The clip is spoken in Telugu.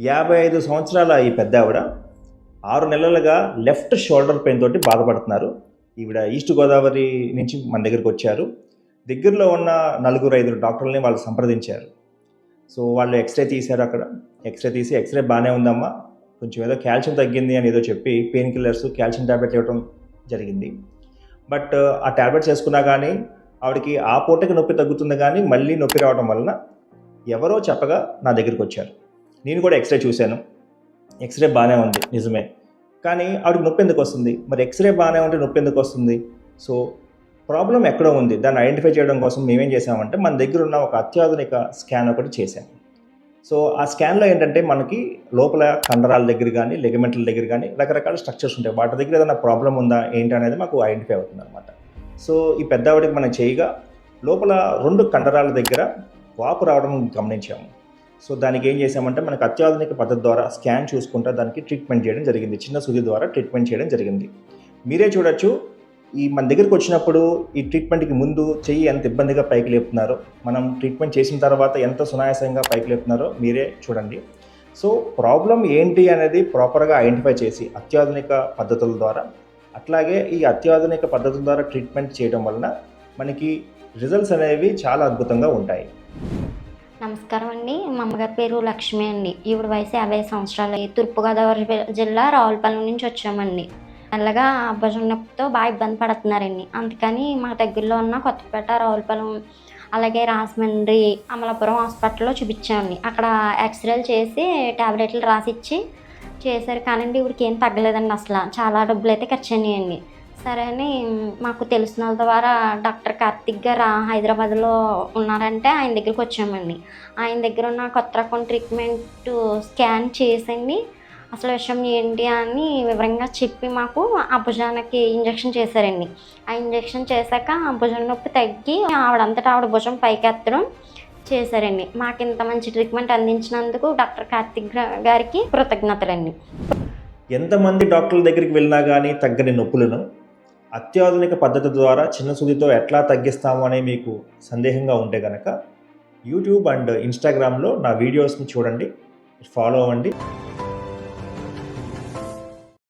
యాభై ఐదు సంవత్సరాల ఈ పెద్ద ఆవిడ ఆరు నెలలుగా లెఫ్ట్ షోల్డర్ పెయిన్ తోటి బాధపడుతున్నారు. ఈవిడ ఈస్ట్ గోదావరి నుంచి మన దగ్గరికి వచ్చారు. దగ్గరలో ఉన్న నలుగురు ఐదుగురు డాక్టర్లని వాళ్ళు సంప్రదించారు. సో వాళ్ళు ఎక్స్రే తీశారు అక్కడ. ఎక్స్రే తీసి ఎక్స్రే బాగానే ఉందమ్మా. కొంచెం ఏదో కాల్షియం తగ్గింది అని ఏదో చెప్పి పెయిన్ కిల్లర్స్ కాల్షియం ట్యాబ్లెట్ ఇవ్వడం జరిగింది. బట్ ఆ ట్యాబ్లెట్స్ వేసుకున్నా కానీ ఆవిడకి ఆ పూటకి నొప్పి తగ్గుతుంది కానీ మళ్ళీ నొప్పి రావడం వలన ఎవరో చెప్పగా నా దగ్గరికి వచ్చారు. నేను కూడా ఎక్స్రే చూశాను. ఎక్స్రే బాగానే ఉంది నిజమే. కానీ ఆవిడకి నొప్పి ఎందుకు వస్తుంది? మరి ఎక్స్రే బాగానే ఉంటే నొప్పి ఎందుకు వస్తుంది? సో ప్రాబ్లం ఎక్కడో ఉంది. దాన్ని ఐడెంటిఫై చేయడం కోసం మేమేం చేసామంటే మన దగ్గర ఉన్న ఒక అత్యాధునిక స్కాన్ ఒకటి చేశాము సో ఆ స్కాన్లో ఏంటంటే మనకి లోపల కండరాల దగ్గర కానీ లెగమెంట్ల దగ్గర కానీ రకరకాల స్ట్రక్చర్స్ ఉంటాయి. వాటి దగ్గర ఏదైనా ప్రాబ్లం ఉందా ఏంటి అనేది మాకు ఐడెంటిఫై అవుతుంది అనమాట సో ఈ పెద్దవాడికి మనం చేయగా లోపల రెండు కండరాల దగ్గర వాపు రావడం గమనించాము. సో దానికి ఏం చేసామంటే మనకు అత్యాధునిక పద్ధతి ద్వారా స్కాన్ చూసుకుంటా దానికి ట్రీట్మెంట్ చేయడం జరిగింది. చిన్న సుది ద్వారా ట్రీట్మెంట్ చేయడం జరిగింది. మీరే చూడొచ్చు ఈ మన దగ్గరికి వచ్చినప్పుడు ఈ ట్రీట్మెంట్కి ముందు చెయ్యి ఎంత ఇబ్బందిగా పైకి లేపుతున్నారో మనం ట్రీట్మెంట్ చేసిన తర్వాత ఎంత సునాయాసంగా పైకి లేపుతున్నారో మీరే చూడండి. సో ప్రాబ్లం ఏంటి అనేది ప్రాపర్గా ఐడెంటిఫై చేసి అత్యాధునిక పద్ధతుల ద్వారా అట్లాగే ఈ అత్యాధునిక పద్ధతుల ద్వారా ట్రీట్మెంట్ చేయడం వలన మనకి రిజల్ట్స్ అనేవి చాలా అద్భుతంగా ఉంటాయి. నమస్కారం అండి. మా అమ్మగారి పేరు లక్ష్మి అండి. ఈవిడ వయసు యాభై సంవత్సరాలు తూర్పుగోదావరి జిల్లా రావులపాలెం నుంచి వచ్చామండి. అలాగా భుజం నొప్పితో బాగా ఇబ్బంది పడుతున్నారండి. అందుకని మా దగ్గరలో ఉన్న కొత్తపేట రావులపాలెం అలాగే రాజమండ్రి అమలాపురం హాస్పిటల్లో చూపించామండి. అక్కడ ఎక్స్రేలు చేసి టాబ్లెట్లు రాసిచ్చి చేశారు. కానండి ఇవిడికి ఏం తగ్గలేదండి అసలు. చాలా డబ్బులు అయితే ఖర్చు అయినాయండి సరే అని మాకు తెలిసిన వాళ్ళ ద్వారా డాక్టర్ కార్తిక్ గారు హైదరాబాద్లో ఉన్నారంటే ఆయన దగ్గరికి వచ్చామండి. ఆయన దగ్గర ఉన్న కొత్త రకం ట్రీట్మెంట్ స్కాన్ చేసండి అసలు విషయం ఏంటి అని వివరంగా చెప్పి మాకు ఆ భుజానికి ఇంజెక్షన్ చేశారండి. ఆ ఇంజెక్షన్ చేశాక ఆ భుజం నొప్పి తగ్గి ఆవిడంతటా ఆవిడ భుజం పైకెత్తడం చేశారండి. మాకు ఇంత మంచి ట్రీట్మెంట్ అందించినందుకు డాక్టర్ కార్తిక్ గారికి కృతజ్ఞతలండి. ఎంతమంది డాక్టర్ల దగ్గరికి వెళ్ళినా కానీ తగ్గని నొప్పులను? అత్యాధునిక పద్ధతి ద్వారా చిన్న సూదితో ఎట్లా తగ్గిస్తాము అనే మీకు సందేహంగా ఉంటే కనుక యూట్యూబ్ అండ్ ఇన్స్టాగ్రామ్లో నా వీడియోస్ని చూడండి ఫాలో అవ్వండి.